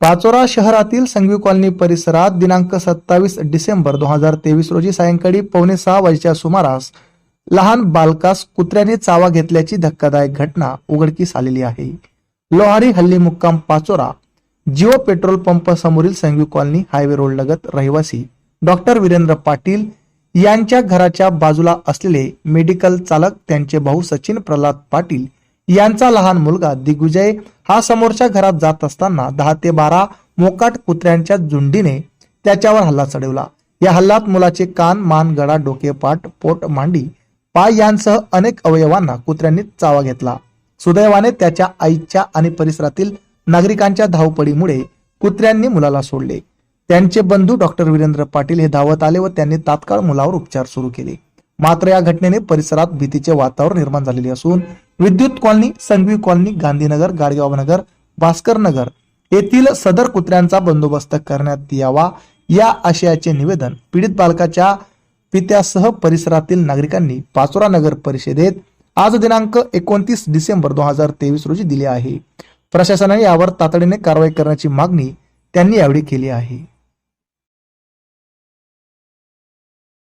पाचोरा शहरातील संघवी कॉलनी परिसरात दिनांक सत्तावीस डिसेंबर दोन हजार तेवीस रोजी सायंकाळी पावणे सहा वाजेच्या सुमारास लहान बालकास कुत्र्याने चावा घेतल्याची धक्कादायक घटना उघडकीस आलेली आहे. लोहारी हल्ली मुक्काम पाचोरा जिओ पेट्रोल पंप समोरील संघवी कॉलनी हायवे रोड लगत रहिवासी डॉक्टर वीरेंद्र पाटील यांच्या घराच्या बाजूला असलेले मेडिकल चालक त्यांचे भाऊ सचिन प्रल्हाद पाटील यांचा लहान मुलगा दिग्विजय हा समोरच्या घरात जात असताना दहा ते बारा मोकाट कुत्र्यांच्या झुंडीने त्याच्यावर हल्ला चढवला. या हल्ल्यात मुलाचे कान मान गळा डोकेपाठ पोट मांडी पाय यांसह अनेक अवयवांना कुत्र्यांनी चावा घेतला. सुदैवाने त्याच्या आईच्या आणि परिसरातील नागरिकांच्या धावपडीमुळे कुत्र्यांनी मुलाला सोडले. त्यांचे बंधू डॉक्टर वीरेंद्र पाटील हे धावत आले व त्यांनी तात्काळ मुलावर उपचार सुरू केले. मात्र या घटनेने परिसरात भीतीचे वातावरण निर्माण झालेले असून विद्युत कॉलनी संघवी कॉलनी गांधीनगर गाडगाव नगर भास्कर नगर येथील सदर कुत्र्यांचा बंदोबस्त करण्यात यावा या आशयाचे निवेदन पीडित बालकाच्या पित्यासह परिसरातील नागरिकांनी पाचोरा नगर परिषदेत आज दिनांक एकोणतीस डिसेंबर दोन हजार तेवीस रोजी दिले आहे. प्रशासनाने यावर तातडीने कारवाई करण्याची मागणी त्यांनी यावेळी केली आहे.